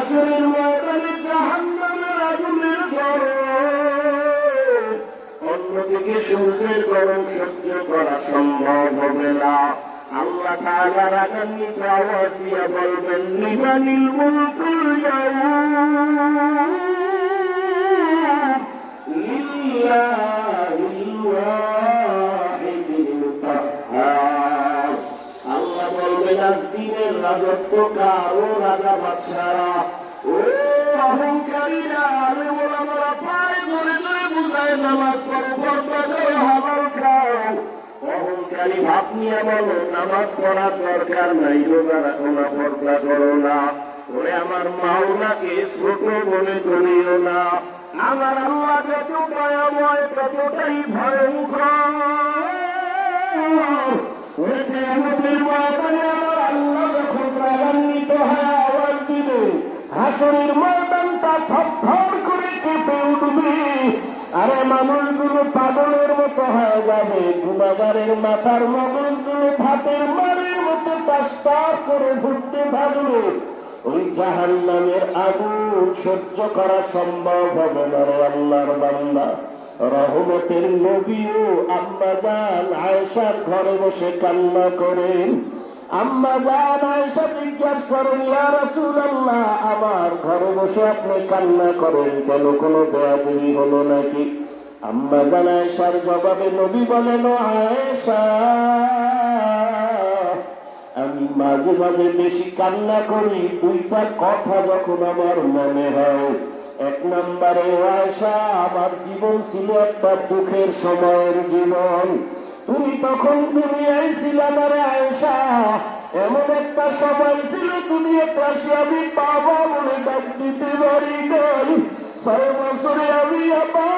হাসরের ময়দানে জাহান্নামের আগুনের গরম অন্যদিকে সূর্যের গরম সহ্য করা সম্ভব হবে না। আল্লাহ বলবেন লিমানিল মুলকুল ইয়াউম। দিনের রাজত্ব কার রাজা বাদশারা। ও নামাজ অহংকারী ভাব বলো নামাজ পড়ার দরকার নাই, রোজা রাখো না পর্দা না। আমার মাওলাকে ছোট বলে ধরিও না। আমার আল্লাহ ততটাই ভয়ঙ্কর। হাসরের ময়দানটা থরথর করে কেঁপে উঠবে আরে মানুষগুলো পাগলের মতো হয়ে যাবে গুণাগারের মাথার মগজগুলো ভাতের মারের মতো পাস্তার করে ঘুরতে থাকবে ওই জাহান নামের আগুন সহ্য করা সম্ভব হবে না আল্লাহর বান্দা রহমতের নবীও আম্মা জান আয়েশার ঘরে বসে কান্না করেন। আম্মা জান আয়েশা জিজ্ঞাসা করেন, ইয়া রাসূলুল্লাহ, আমার ঘরে বসে আপনি কান্না করেন কেন? কোনো বেয়াদবি হলো নাকি? আম্মা জান আয়েশার জবাবে নবী বলেন, ও আয়েশা, আমি মাঝে মাঝে বেশি কান্না করি। দুইটা কথা যখন আমার মনে হয় এক নম্বরে আয়সা আমার জীবন ছিল একটা দুঃখের সময়ের জীবন। তুমি তখন দুনিয়ায় ছিলাম আরে আয়সা এমন একটা সময় ছিল দুনিয়াতে আসি আমি বাবা বলে ডাক দিতে পারি নাই। ছয় বছরে আমি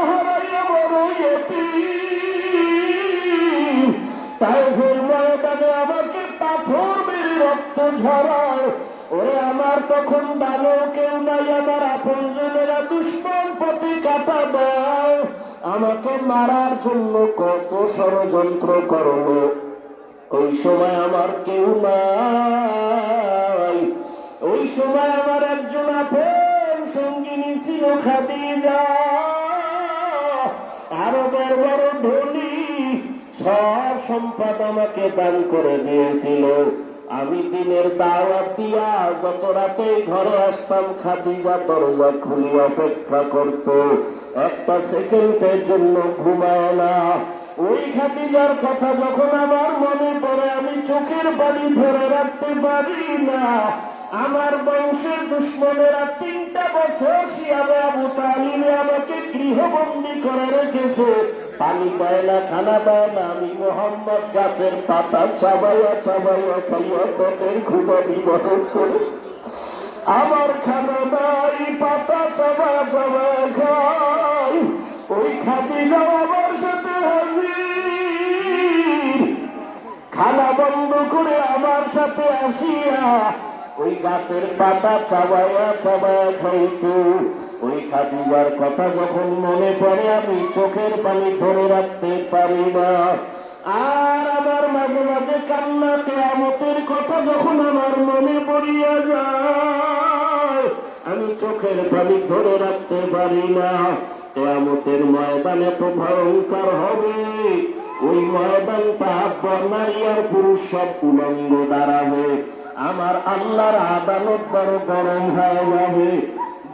হারাইয়া বড়। তাই ভুল ময়দানে আমাকে পাথর মেরে রক্ত ঝরায়। ওরে আমার তখন ভালো কেউ নাই, আমার আপনজনেরা দুশ্মন কাটা দেয়। আমাকে মারার জন্য কত ষড়যন্ত্র করল। ওই সময় আমার কেউ নাই। ওই সময় আমার একজন আপন সঙ্গিনী ছিল খাদিজা। আরবের বড় ধনী, সব সম্পদ আমাকে দান করে দিয়েছিল। আমি দিনের দাওয়াত দিয়া যত রাতে ঘরে আসতাম, খাদিজা দরজা খুলি অপেক্ষা করত। একটা সেকেন্ডের জন্য ঘুমায় না। ওই খাদিজার কথা যখন আমার মনে পড়ে, আমি চোখের বাড়ি ধরে রাখতে পারি না। আমার বংশের দুশ্মনেরা তিনটা বছর শিয়াবে আবু তালিমে আমাকে গৃহবন্দী করে রেখেছে। পানি পায় না খানা পায় না আমি মোহাম্মদ গাছের পাতা চাবাইয়া চাবাইয়া খাইয়া পেটের ক্ষুদা বিবরণ করে। আমার খানা নাই, পাতা চাবা চাবা খাই। ওই খাদিনা আমার সাথে হাজির। খানা বন্ধ করে আমার সাথে আসিয়া ওই গাছের পাতা চাবাইয়া চাবাইয়া খাইতো। ওই খাদিজার কথা যখন মনে পড়ে, আমি চোখের পানি ধরে রাখতে পারি না। আর আমার মাঝে মাঝে কান্না, কেয়ামতের কথা যখন আমার মনে পড়িয়া যায়, আমি চোখের পানি ধরে রাখতে পারি না। কেয়ামতের ময়দানে তো ভয়ঙ্কর হবে। ওই ময়দানটা নারী আর পুরুষ সব উলঙ্গ দাঁড়াবে আমার আল্লাহর আদালত বড় গরম হয়ে যাবে।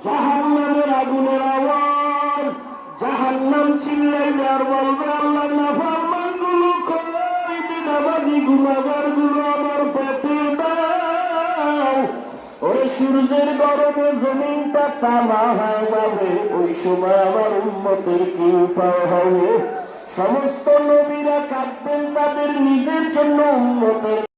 জাহান্নামের আগুনের আওয়াজ, জাহান্নাম চিল্লাইবে আর বলবে আল্লাহ নাফরমানগুলো কই? বিনাবাজি গুলো আমার পেটে দাও। ওই সূর্যের গরমে জমিনটা তামা হয়ে যাবে। ওই সময় আমার উন্মতের কি উপায় হবে। সমস্ত নবীরা কাঁদবেন, তাদের নিজের জন্য উন্নতের